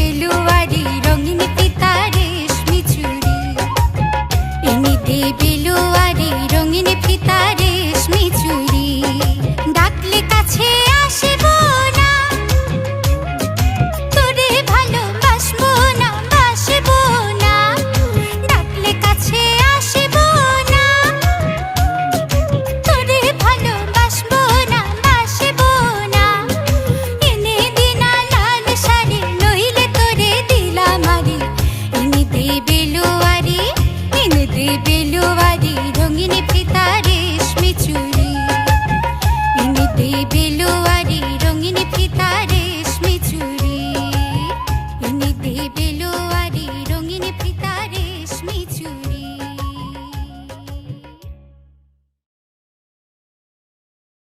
দেবিলুয়ারি রঙিন পিতা রেশমি চুড়ি এনে দে রঙিন পিতা रे बेलुवारी ढोङ्गिने पितारी